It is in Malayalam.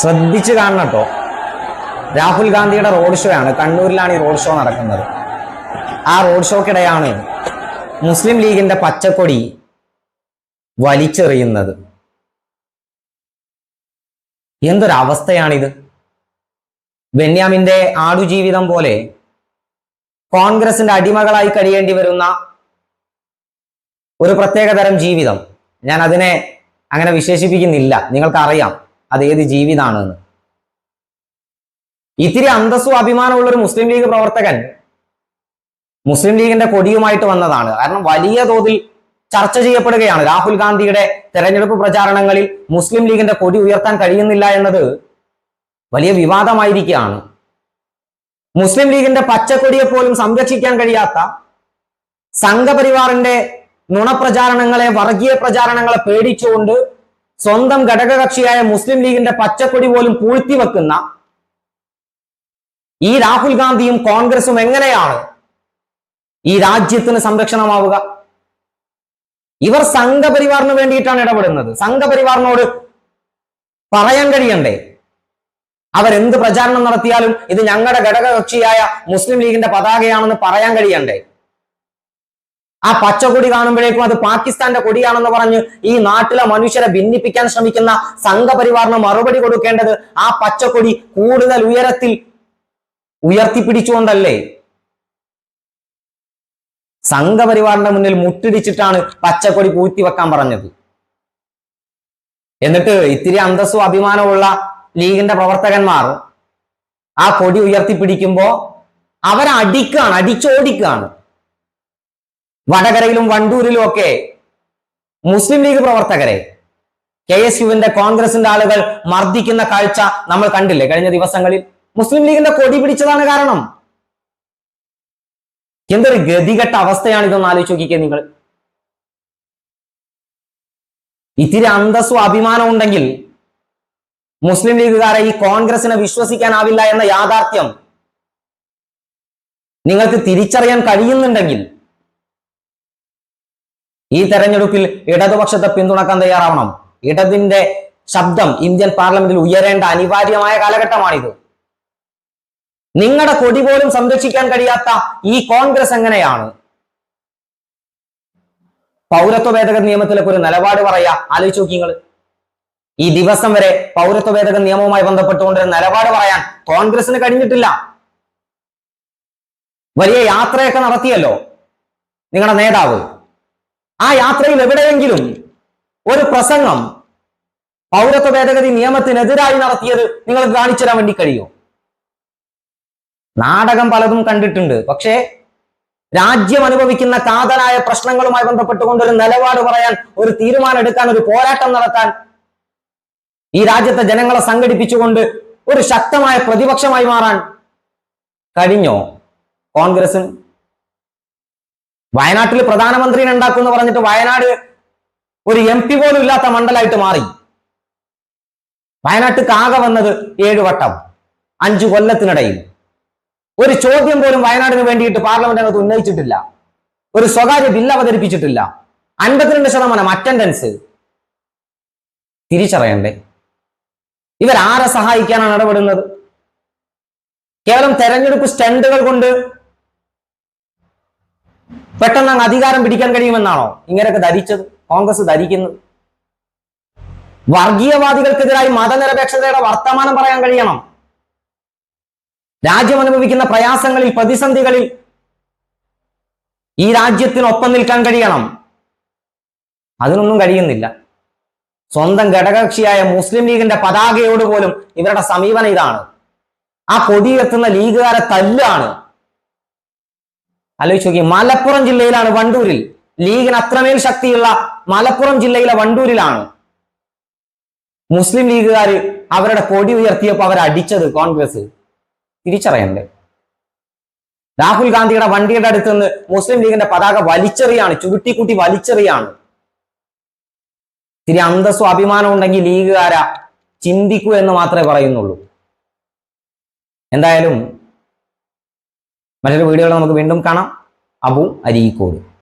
ശ്രദ്ധിച്ചു കാണണം കേട്ടോ രാഹുൽ ഗാന്ധിയുടെ റോഡ് ഷോ ആണ്. കണ്ണൂരിലാണ് ഈ റോഡ് ഷോ നടക്കുന്നത്. ആ റോഡ് ഷോക്കിടെയാണ് മുസ്ലിം ലീഗിന്റെ പച്ചക്കൊടി വലിച്ചെറിയുന്നത്. എന്തൊരവസ്ഥയാണിത്? ബെന്യാമിന്റെ ആടുജീവിതം പോലെ കോൺഗ്രസിന്റെ അടിമകളായി കഴിയേണ്ടി വരുന്ന ഒരു പ്രത്യേകതരം ജീവിതം. ഞാൻ അതിനെ അങ്ങനെ വിശേഷിപ്പിക്കുന്നില്ല. നിങ്ങൾക്കറിയാം. അത് ഏത് ജീവിതാണെന്ന്. ഇത്തിരി അന്തസ്സും അഭിമാനമുള്ള ഒരു മുസ്ലിം ലീഗ് പ്രവർത്തകൻ മുസ്ലിം ലീഗിന്റെ കൊടിയുമായിട്ട് വന്നതാണ്. കാരണം വലിയ തോതിൽ ചർച്ച ചെയ്യപ്പെടുകയാണ്. രാഹുൽ ഗാന്ധിയുടെ തെരഞ്ഞെടുപ്പ് പ്രചാരണങ്ങളിൽ മുസ്ലിം ലീഗിന്റെ കൊടി ഉയർത്താൻ കഴിയുന്നില്ല എന്നത് വലിയ വിവാദമായിരിക്കുകയാണ്. മുസ്ലിം ലീഗിന്റെ പച്ചക്കൊടിയെ പോലും സംരക്ഷിക്കാൻ കഴിയാത്ത സംഘപരിവാറിന്റെ നുണപ്രചാരണങ്ങളെ വർഗീയ പ്രചാരണങ്ങളെ പേടിച്ചുകൊണ്ട് സ്വന്തം ഘടകകക്ഷിയായ മുസ്ലിം ലീഗിന്റെ പച്ചക്കൊടി പോലും പൂഴ്ത്തി വെക്കുന്ന ഈ രാഹുൽ ഗാന്ധിയും കോൺഗ്രസും എങ്ങനെയാണ് ഈ രാജ്യത്തിന് സംരക്ഷണമാവുക? ഇവർ സംഘപരിവാറിന് വേണ്ടിയിട്ടാണ് ഇടപെടുന്നത്. സംഘപരിവാറിനോട് പറയാൻ കഴിയണ്ടേ? അവരെന്ത് പ്രചാരണം നടത്തിയാലും ഇത് ഞങ്ങളുടെ ഘടകകക്ഷിയായ മുസ്ലിം ലീഗിന്റെ പതാകയാണെന്ന് പറയാൻ കഴിയണ്ടേ? ആ പച്ചക്കൊടി കാണുമ്പോഴേക്കും അത് പാകിസ്ഥാന്റെ കൊടിയാണെന്ന് പറഞ്ഞ് ഈ നാട്ടിലെ മനുഷ്യരെ ഭിന്നിപ്പിക്കാൻ ശ്രമിക്കുന്ന സംഘപരിവാറിന് മറുപടി കൊടുക്കേണ്ടത് ആ പച്ചക്കൊടി കൂടുതൽ ഉയരത്തിൽ ഉയർത്തിപ്പിടിച്ചുകൊണ്ടല്ലേ? സംഘപരിവാറിന്റെ മുന്നിൽ മുട്ടിടിച്ചിട്ടാണ് പച്ചക്കൊടി പൂഴ്ത്തി വെക്കാൻ പറഞ്ഞത്. എന്നിട്ട് ഇത്തിരി അന്തസ്സും അഭിമാനമുള്ള ലീഗിന്റെ പ്രവർത്തകന്മാർ ആ കൊടി ഉയർത്തിപ്പിടിക്കുമ്പോ അവരടിക്കുകയാണ് അടിച്ചോടിക്കുകയാണ് വടകരയിലും വണ്ടൂരിലും ഒക്കെ മുസ്ലിം ലീഗ് പ്രവർത്തകരെ കെ എസ് യുവിന്റെ കോൺഗ്രസിന്റെ ആളുകൾ മർദ്ദിക്കുന്ന കാഴ്ച നമ്മൾ കണ്ടില്ലേ? കഴിഞ്ഞ ദിവസങ്ങളിൽ മുസ്ലിം ലീഗിന്റെ കൊടി പിടിച്ചതാണ് കാരണം. എന്തൊരു ഗതികെട്ട അവസ്ഥയാണ് ഇതൊന്ന് ആലോചിച്ച് നോക്കിക്കേ നിങ്ങൾ. ഇത്തിരി അന്തസ്സും അഭിമാനം ഉണ്ടെങ്കിൽ മുസ്ലിം ലീഗുകാരെ ഈ കോൺഗ്രസിനെ വിശ്വസിക്കാനാവില്ല എന്ന യാഥാർത്ഥ്യം നിങ്ങൾക്ക് തിരിച്ചറിയാൻ കഴിയുന്നുണ്ടെങ്കിൽ ഈ തെരഞ്ഞെടുപ്പിൽ ഇടതുപക്ഷത്തെ പിന്തുണക്കാൻ തയ്യാറാവണം. ഇടതിന്റെ ശബ്ദം ഇന്ത്യൻ പാർലമെന്റിൽ ഉയരേണ്ട അനിവാര്യമായ കാലഘട്ടമാണിത്. നിങ്ങളുടെ കൊടി പോലും സംരക്ഷിക്കാൻ കഴിയാത്ത ഈ കോൺഗ്രസ് എങ്ങനെയാണ്? പൗരത്വ ഭേദഗതി നിയമത്തിലൊക്കെ ഒരു നിലപാട് പറയാ. ആലോചിച്ച് നോക്കി നിങ്ങൾ ഈ ദിവസം വരെ പൗരത്വ ഭേദഗതി നിയമവുമായി ബന്ധപ്പെട്ടുകൊണ്ട് നിലപാട് പറയാൻ കോൺഗ്രസിന് കഴിഞ്ഞിട്ടില്ല. വലിയ യാത്രയൊക്കെ നടത്തിയല്ലോ നിങ്ങളുടെ നേതാവ്. ആ യാത്രയിൽ എവിടെയെങ്കിലും ഒരു പ്രസംഗം പൗരത്വ ഭേദഗതി നിയമത്തിനെതിരായി നടത്തിയത് നിങ്ങൾ കാണിച്ചു തരാൻ വേണ്ടി കഴിയോ നാടകം പലതും കണ്ടിട്ടുണ്ട്. പക്ഷേ രാജ്യം അനുഭവിക്കുന്ന കാതലായ പ്രശ്നങ്ങളുമായി ബന്ധപ്പെട്ടുകൊണ്ട് ഒരു നിലപാട് പറയാൻ ഒരു തീരുമാനം എടുക്കാൻ ഒരു പോരാട്ടം നടത്താൻ ഈ രാജ്യത്തെ ജനങ്ങളെ സംഘടിപ്പിച്ചുകൊണ്ട് ഒരു ശക്തമായ പ്രതിപക്ഷമായി മാറാൻ കഴിഞ്ഞോ? കോൺഗ്രസിന് വയനാട്ടിൽ പ്രധാനമന്ത്രിനെ ഉണ്ടാക്കും എന്ന് പറഞ്ഞിട്ട് വയനാട് ഒരു എം പി പോലും ഇല്ലാത്ത മണ്ഡലമായിട്ട് മാറി. വയനാട്ടിൽ ആകെ വന്നത് ഏഴ് വട്ടം അഞ്ചു കൊല്ലത്തിനിടയിൽ. ഒരു ചോദ്യം പോലും വയനാടിന് വേണ്ടിയിട്ട് പാർലമെന്റ് അകത്ത് ഉന്നയിച്ചിട്ടില്ല. ഒരു സ്വകാര്യ ബില്ല് അവതരിപ്പിച്ചിട്ടില്ല. അൻപത്തിരണ്ട് ശതമാനം അറ്റൻഡൻസ് തിരിച്ചറിയണ്ടേ? ഇവർ ആരെ സഹായിക്കാനാണ് ഇടപെടുന്നത്? കേവലം തെരഞ്ഞെടുപ്പ് സ്റ്റണ്ടുകൾ കൊണ്ട് പെട്ടെന്ന് അങ്ങ് അധികാരം പിടിക്കാൻ കഴിയുമെന്നാണോ ഇങ്ങനെയൊക്കെ ധരിച്ചത്? കോൺഗ്രസ് ധരിക്കുന്നത്. വർഗീയവാദികൾക്കെതിരായി മതനിരപേക്ഷതയുടെ വർത്തമാനം പറയാൻ കഴിയണം. രാജ്യം അനുഭവിക്കുന്ന പ്രയാസങ്ങളിൽ പ്രതിസന്ധികളിൽ ഈ രാജ്യത്തിനൊപ്പം നിൽക്കാൻ കഴിയണം. അതിനൊന്നും കഴിയുന്നില്ല. സ്വന്തം ഘടകകക്ഷിയായ മുസ്ലിം ലീഗിന്റെ പതാകയോട് പോലും ഇവരുടെ സമീപനം ഇതാണ്. ആ കൊടിയെത്തുന്ന ലീഗുകാരെ തല്ലാണ്. ആലോചിച്ച് നോക്കി മലപ്പുറം ജില്ലയിലാണ് വണ്ടൂരിൽ. ലീഗിന് അത്രമേൽ ശക്തിയുള്ള മലപ്പുറം ജില്ലയിലെ വണ്ടൂരിലാണ്. മുസ്ലിം ലീഗുകാർ അവരുടെ കൊടി ഉയർത്തിയപ്പോൾ അവർ അടിച്ചത് കോൺഗ്രസ്. തിരിച്ചറിയണ്ടേ? രാഹുൽ ഗാന്ധിയുടെ വണ്ടിയുടെ അടുത്ത് നിന്ന് മുസ്ലിം ലീഗിന്റെ പതാക വലിച്ചെറിയാണ് ചുരുട്ടിക്കുട്ടി വലിച്ചെറിയാണ്. ഇത്തിരി അന്തസ്സും അഭിമാനം ഉണ്ടെങ്കിൽ ലീഗുകാരാ ചിന്തിക്കൂ എന്ന് മാത്രമേ പറയുന്നുള്ളൂ. എന്തായാലും മറ്റൊരു വീഡിയോയിൽ നമുക്ക് വീണ്ടും കാണാം. അബു അരീക്കോട്.